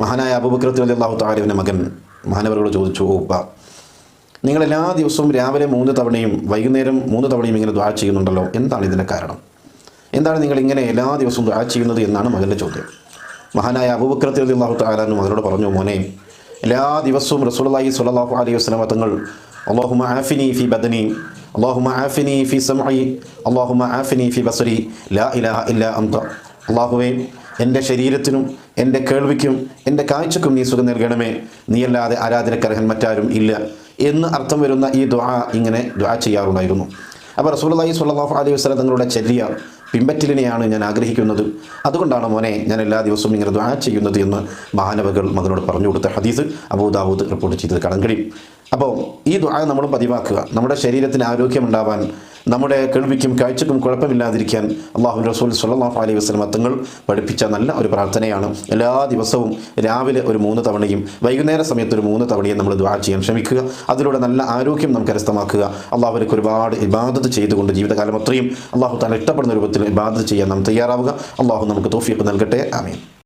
മഹാനായ അബുബക്രത്തിൽ അലി അള്ളാഹു താലിവിന്റെ മകൻ മഹാനവരോട് ചോദിച്ചു "ഓ ഉപ്പ നിങ്ങൾ എല്ലാ ദിവസവും രാവിലെ മൂന്ന് തവണയും വൈകുന്നേരം മൂന്ന് തവണയും ഇങ്ങനെ ദ്വാ ചെയ്യുന്നുണ്ടല്ലോ എന്താണ് ഇതിന്റെ കാരണം? എന്താണ് നിങ്ങൾ ഇങ്ങനെ എല്ലാ ദിവസവും ദ്വാ ചെയ്യുന്നത് എന്നാണ് മകന്റെ ചോദ്യം. മഹാനായ അബുബക്രത്തിൽ അള്ളാഹു താലാന്ന് മകനോട് പറഞ്ഞു മോനെ എല്ലാ ദിവസവും റസൂലുള്ളാഹി സ്വല്ലല്ലാഹു അലൈഹി വസല്ലം തങ്ങൾ അള്ളാഹുമ ആഫിനി ഫി ബദനി അള്ളാഹുമ ആഫിനി ഫി സമി അള്ളാഹുമ ആഫിനി ഫി ബസരി ലാ ഇലാഹ ഇല്ല അന്ത. അള്ളാഹുവേ എന്റെ ശരീരത്തിനും എന്റെ കേൾവിക്കും എന്റെ കാഴ്ചക്കും നീ സുഖം നൽകണമേ. നീയല്ലാതെ ആരാധനക്കർഹൻ മറ്റാരും ഇല്ല എന്ന് അർത്ഥം വരുന്ന ഈ ദുആ ഇങ്ങനെ ദുആ ചെയ്യാറുണ്ടായിരുന്നു. അപ്പോൾ റസൂലുള്ളാഹി സുല്ലാഹു അലൈഹി വസല്ലം തങ്ങളുടെ ചര്യ പിമ്പറ്റലിനെയാണ് ഞാൻ ആഗ്രഹിക്കുന്നത്. അതുകൊണ്ടാണ് മോനെ ഞാൻ എല്ലാ ദിവസവും ഇങ്ങനെ ദ്വാ ചെയ്യുന്നത് എന്ന് മഹാനവകൾ മകനോട് പറഞ്ഞു കൊടുത്ത ഹദീസ് അബൂദാവൂദ് റിപ്പോർട്ട് ചെയ്തത് കടം കഴിയും. അപ്പോൾ ഈ ദ്വാ നമ്മൾ പതിവാക്കുക. നമ്മുടെ ശരീരത്തിന് ആരോഗ്യമുണ്ടാവാൻ നമ്മുടെ കേൾവിക്കും കാഴ്ചക്കും കുഴപ്പമില്ലാതിരിക്കാൻ അള്ളാഹു റസൂൽ സ്വല്ലല്ലാഹു അലൈഹി വസ്ലം തങ്ങൾ പഠിപ്പിച്ച നല്ല ഒരു പ്രാർത്ഥനയാണ്. എല്ലാ ദിവസവും രാവിലെ ഒരു മൂന്ന് തവണയും വൈകുന്നേര സമയത്ത് ഒരു മൂന്ന് തവണയും നമ്മൾ ദ്വാ ചെയ്യാൻ ശ്രമിക്കുക. അതിലൂടെ നല്ല ആരോഗ്യം നമുക്ക് കരസ്ഥമാക്കുക. അള്ളാഹുലേക്ക് ഒരുപാട് ഇബാദത്ത് ചെയ്തുകൊണ്ട് ജീവിതകാലം അത്രയും അള്ളാഹു താൻ ഇഷ്ടപ്പെടുന്ന രൂപത്തിൽ ഇബാദത്ത് ചെയ്യാൻ നാം തയ്യാറാവുക. അള്ളാഹു നമുക്ക് തോഫിയൊക്കെ നൽകട്ടെ. ആമീൻ.